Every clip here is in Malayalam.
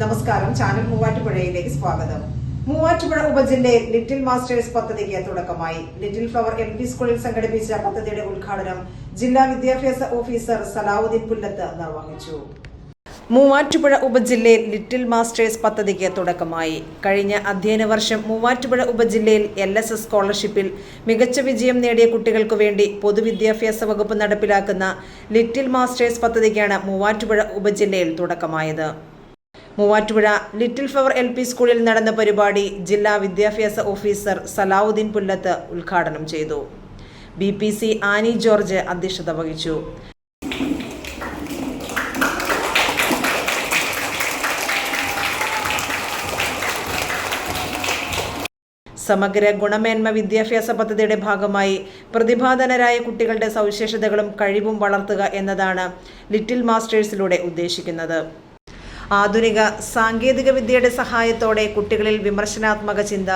നമസ്കാരം. ചാനൽ മൂവാറ്റുപുഴയിലേക്ക് സ്വാഗതം. മൂവാറ്റുപുഴ ഉപജില്ലയിൽ ലിറ്റിൽ മാസ്റ്റേഴ്സ് പദ്ധതിക്ക് തുടക്കമായി. ലിറ്റിൽ ഫ്ലവർ എം പി സ്കൂളിൽ സംഘടിപ്പിച്ച പദ്ധതിയുടെ ഉദ്ഘാടനം ജില്ലാ വിദ്യാഭ്യാസ ഓഫീസർ സലാവുദ്ദീൻ പുല്ലത്ത് നിർവഹിച്ചു. മൂവാറ്റുപുഴ ഉപജില്ലയിൽ ലിറ്റിൽ മാസ്റ്റേഴ്സ് പദ്ധതിക്ക് തുടക്കമായി. കഴിഞ്ഞ അധ്യയന വർഷം മൂവാറ്റുപുഴ ഉപജില്ലയിൽ എൽ എസ് എസ് സ്കോളർഷിപ്പിൽ മികച്ച വിജയം നേടിയ കുട്ടികൾക്കു വേണ്ടി പൊതുവിദ്യാഭ്യാസ വകുപ്പ് നടപ്പിലാക്കുന്ന ലിറ്റിൽ മാസ്റ്റേഴ്സ് പദ്ധതിക്കാണ് മൂവാറ്റുപുഴ ഉപജില്ലയിൽ തുടക്കമായത്. Muvattupuzha little flower L P സ്കൂളിൽ നടന്ന പരിപാടി ജില്ലാ വിദ്യാഭ്യാസ ഓഫീസർ സലാവുദ്ദീൻ പുല്ലത്ത് ഉദ്ഘാടനം ചെയ്തു. B P C Annie George അധ്യക്ഷത വഹിച്ചു. സമഗ്ര ഗുണമേന്മ വിദ്യാഭ്യാസ പദ്ധതിയുടെ ഭാഗമായി പ്രതിഭാധനരായ കുട്ടികളുടെ സവിശേഷതകളും കഴിവും വളർത്തുക എന്നതാണ് ലിറ്റിൽ മാസ്റ്റേഴ്സിലൂടെ ഉദ്ദേശിക്കുന്നത്. ആധുനിക സാങ്കേതിക വിദ്യയുടെ സഹായത്തോടെ കുട്ടികളിൽ വിമർശനാത്മക ചിന്ത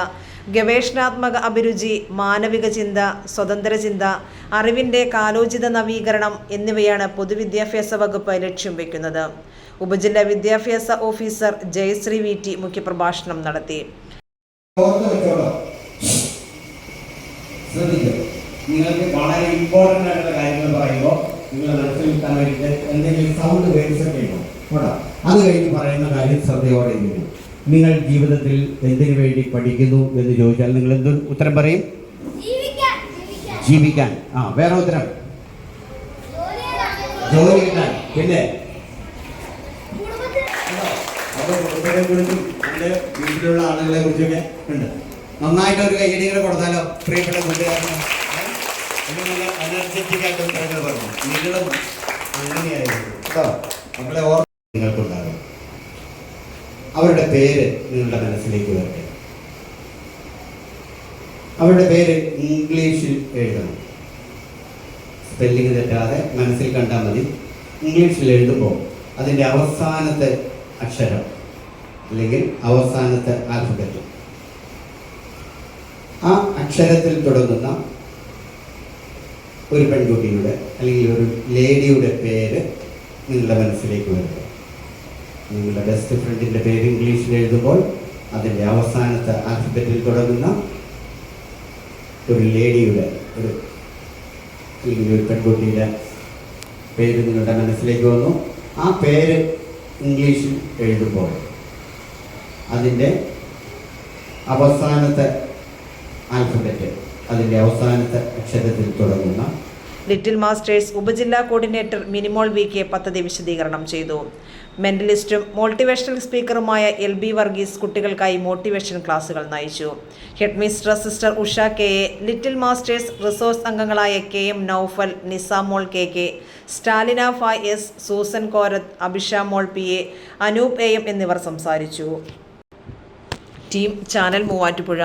ഗവേഷണാത്മക അഭിരുചി മാനവിക ചിന്ത സ്വതന്ത്ര ചിന്ത അറിവിന്റെ കാലോചിത നവീകരണം എന്നിവയാണ് പൊതുവിദ്യാഭ്യാസ വകുപ്പ് ലക്ഷ്യം വയ്ക്കുന്നത് ഉപജില്ലാ വിദ്യാഭ്യാസ ഓഫീസർ ജയശ്രീ വി. ടി. മുഖ്യപ്രഭാഷണം നടത്തി. നിങ്ങൾക്ക് വളരെ ഇമ്പോർട്ടന്റ് ആയിട്ടുള്ള കാര്യങ്ങൾ പറയുമ്പോൾ നിങ്ങൾ മനസ്സിൽ വേണ്ടിയിട്ട് എന്തെങ്കിലും സൗണ്ട് വേരിയസ് ഒക്കെ ഉണ്ടോ കേട്ടോ അത് കഴിഞ്ഞ് പറയുന്ന കാര്യം ശ്രദ്ധയോടെ ഇരിക്കുന്നു നിങ്ങൾ ജീവിതത്തിൽ എന്തിനു വേണ്ടി പഠിക്കുന്നു എന്ന് ചോദിച്ചാൽ നിങ്ങൾ എന്ത് ഉത്തരം പറയും? ജീവിക്കാൻ ആ വേറെ ഉത്തരം. ജോലി കിട്ടാൻ. പിന്നെ? കുടുംബത്തെ കുറിച്ചും എന്റെ വീട്ടിലുള്ള ആളുകളെ കുറിച്ചൊക്കെ ഉണ്ട്. നന്നായിട്ട് ഒരു കൈയടികൾ കൊടുത്താലോ? പ്രിയപ്പെട്ട കൂട്ടുകാരന്. ആയിട്ട് ഉത്തരങ്ങൾ പറഞ്ഞു. നിങ്ങളും അങ്ങനെയായിരുന്നു. കേട്ടോ? നമ്മളെ നിങ്ങൾക്കുണ്ടാകും അവരുടെ പേര് നിങ്ങളുടെ മനസ്സിലേക്ക് വരട്ടെ. അവരുടെ പേര് ഇംഗ്ലീഷിൽ എഴുതണം. സ്പെല്ലിംഗ് തെറ്റാതെ മനസ്സിൽ കണ്ടാൽ മതി. ഇംഗ്ലീഷിൽ എഴുതുമ്പോൾ അതിന്റെ അവസാനത്തെ അക്ഷരം അല്ലെങ്കിൽ അവസാനത്തെ ആൽഫബറ്റ് ആ അക്ഷരത്തിൽ തുടങ്ങുന്ന ഒരു പെൺകുട്ടിയുടെ അല്ലെങ്കിൽ ഒരു ലേഡിയുടെ പേര് നിങ്ങളുടെ മനസ്സിലേക്ക് വരിക നിങ്ങളുടെ ബെസ്റ്റ് ഫ്രണ്ടിന്റെ പേര് ഇംഗ്ലീഷിൽ എഴുതുമ്പോൾ അതിന്റെ അവസാനത്തെ ആൽഫബറ്റിൽ തുടങ്ങുന്ന ഒരു ലേഡിയുടെ ഒരു അല്ലെങ്കിൽ ഒരു പെൺകുട്ടിയുടെ പേര് നിങ്ങളുടെ മനസ്സിലേക്ക് വന്നു. ആ പേര് ഇംഗ്ലീഷിൽ എഴുതുമ്പോൾ അതിന്റെ അവസാനത്തെ ആൽഫബറ്റ് അതിന്റെ അവസാനത്തെ അക്ഷരത്തിൽ തുടങ്ങുന്ന ലിറ്റിൽ മാസ്റ്റേഴ്സ് ഉപജില്ലാ കോർഡിനേറ്റർ മിനിമോൾ വി കെ പദ്ധതി വിശദീകരണം ചെയ്തു. മെന്റലിസ്റ്റും മോട്ടിവേഷണൽ സ്പീക്കറുമായ എൽ ബി വർഗീസ് കുട്ടികൾക്കായി മോട്ടിവേഷൻ ക്ലാസുകൾ നയിച്ചു. Headmistress sister Usha K A little masters resource അംഗങ്ങളായ K M Noufal Nisamol K K Stalina ഫ S Susan Korath Abhishamol P A Anoop A M എന്നിവർ സംസാരിച്ചു. Team channel Muvattupuzha